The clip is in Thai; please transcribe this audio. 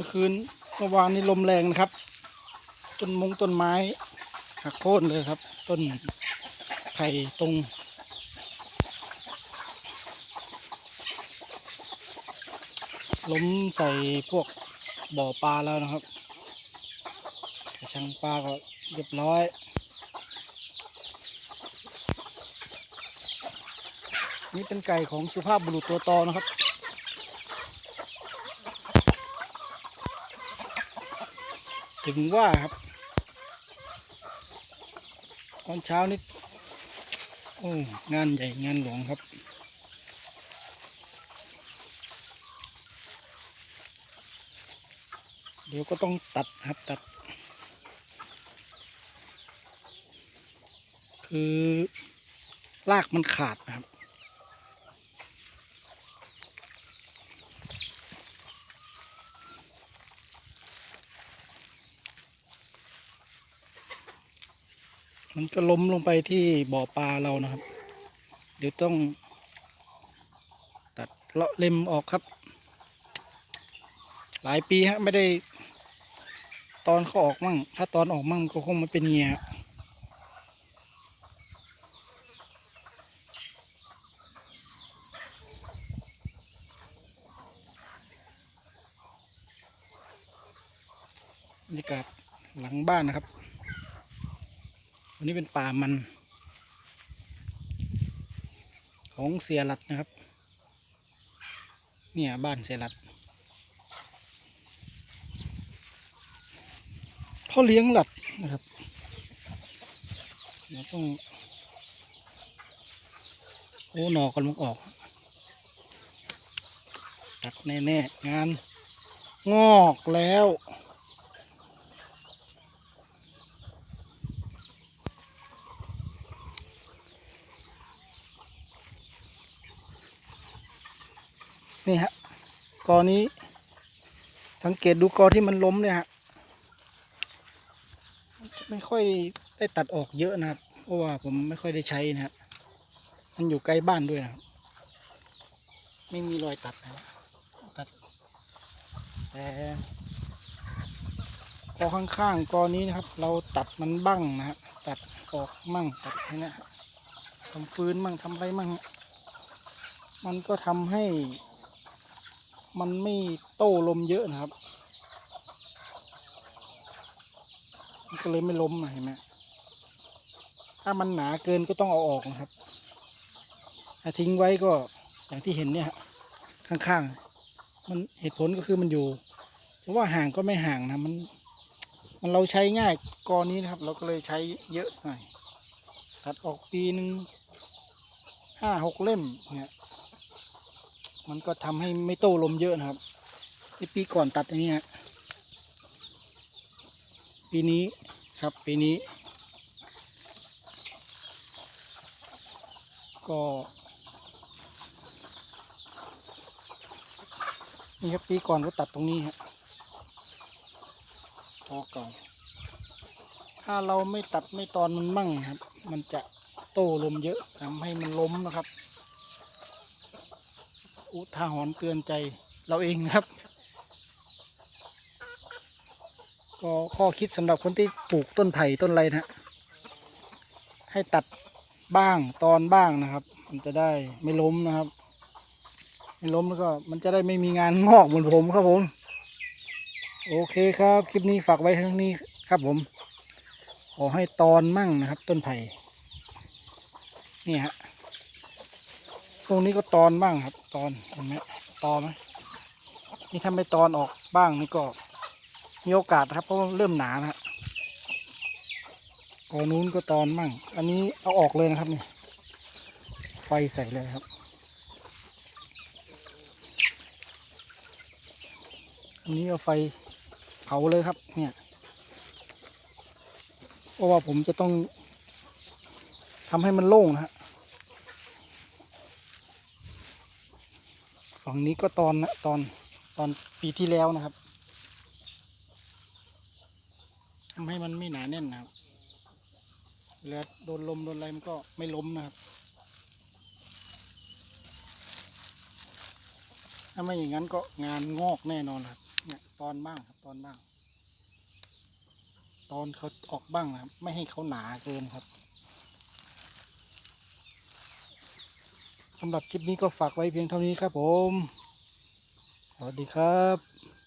มื่อคืนเมื่อวานนี้ลมแรงนะครับ ต้นมงต้นไม้หักโค่นเลยครับ ต้นไผ่ตรงล้มใส่พวกบ่อปลาแล้วนะครับกระชังปลาก็เรียบร้อยนี่เป็นไก่ของสุภาพบุรุษตัวโตนะครับ ถึงว่าครับ ตอนเช้านี้โอ้งานใหญ่งานหลวงครับเดี๋ยวก็ต้องตัดครับตัด คือรากมันขาดนะครับ มันก็ล้มลงไปที่บ่อปลาเรานะครับ เดี๋ยวต้อง ตัดเลาะเล็มออกครับ หลายปีฮะไม่ได้ ตอนเขาออกมั่ง ถ้าตอนออกมั่งก็คงไม่เป็นเงี้ยะบรรยากาศหลังบ้านนะครับ วันนี้เป็นป่ามัน ของเสียหลัดนะครับ เนี่ยบ้านเสียหลัดพ่อเลี้ยงหลัดนะครับเราต้องโอ้หนอกำลังออก ตัดแน่ ๆ งาน งอกแล้ว นี่ฮะกอนี้ สังเกตดูกอที่มันล้มเนี่ยฮะไม่ค่อยได้ตัดออกเยอะนะครับ เพราะว่าผมไม่ค่อยได้ใช้นะครับมันอยู่ใกล้บ้านด้วยนะครับไม่มีรอยตัดนะตัดแต่กอข้างๆกอนี้นะครับ เราตัดมันบ้างนะฮะตัดออกมั่งตัดให้นะฮะทำฟืนมั่งทำอะไรมั่ง มันก็ทำให้ มันไม่โต้ลมเยอะนะครับ มันก็เลยไม่ล้มเห็นไหมถ้ามันหนาเกินก็ต้องเอาออกนะครับถ้าทิ้งไว้ก็อย่างที่เห็นเนี่ยข้างๆ มันเหตุผลก็คือมันอยู่จะว่าห่างก็ไม่ห่างนะมันมันเราใช้ง่ายกรนี้นะครับ เราก็เลยใช้เยอะหน่อยตัดออกปีหนึ่งห้าหกเล่มเนี่ย มันก็ทำให้ไม่โต้ลมเยอะนะครับที่ปีก่อนตัดอย่างนี้ฮะปีนี้ครับปีนี้ ก็นี่ครับปีก่อนก็ตัดตรงนี้ฮะพอเก่าถ้าเราไม่ตัดไม่ตอนมันมั่งครับ มันจะโต้ลมเยอะทำให้มันล้มนะครับ อุทาหรณ์เตือนใจเราเองนะครับ ก็ข้อคิดสำหรับคนที่ปลูกต้นไผ่ต้นอะไรนะฮะให้ตัดบ้างตอนบ้างนะครับ มันจะได้ไม่ล้มนะครับ ไม่ล้มแล้วก็มันจะได้ไม่มีงานงอกเหมือนผมครับผม โอเคครับ คลิปนี้ฝากไว้เท่านี้ครับผม ขอให้ตอนมั่งนะครับ ต้นไผ่นี่ฮะ ตรงนี้ก็ตอนบ้างครับ ตอนเห็นไหมตอไหมนี่ถ้าไม่ตอนออกบ้างนี่ก็ มีโอกาสครับเพราะเริ่มหนานะฮะกอนู้นก็ตอนบ้างอันนี้เอาออกเลยนะครับนี่ไฟใส่เลยครับ อันนี้เอาไฟเผาเลยครับ เนี่ยเพราะว่าผมจะต้องทำให้มันโล่งนะฮะ ฝั่งนี้ก็ตอนนะตอนตอนปีที่แล้วนะครับทำให้มันไม่หนาแน่นนะครับเวลาโดนลมโดนอะไรมันก็ไม่ล้มนะครับ ถ้าไม่อย่างนั้นก็งานงอกแน่นอนครับเนี่ยตอนบ้างครับตอนบ้าง ตอนเขาออกบ้างนะครับ ไม่ให้เขาหนาเกินครับ สำหรับคลิปนี้ก็ฝากไว้เพียงเท่านี้ครับผม สวัสดีครับ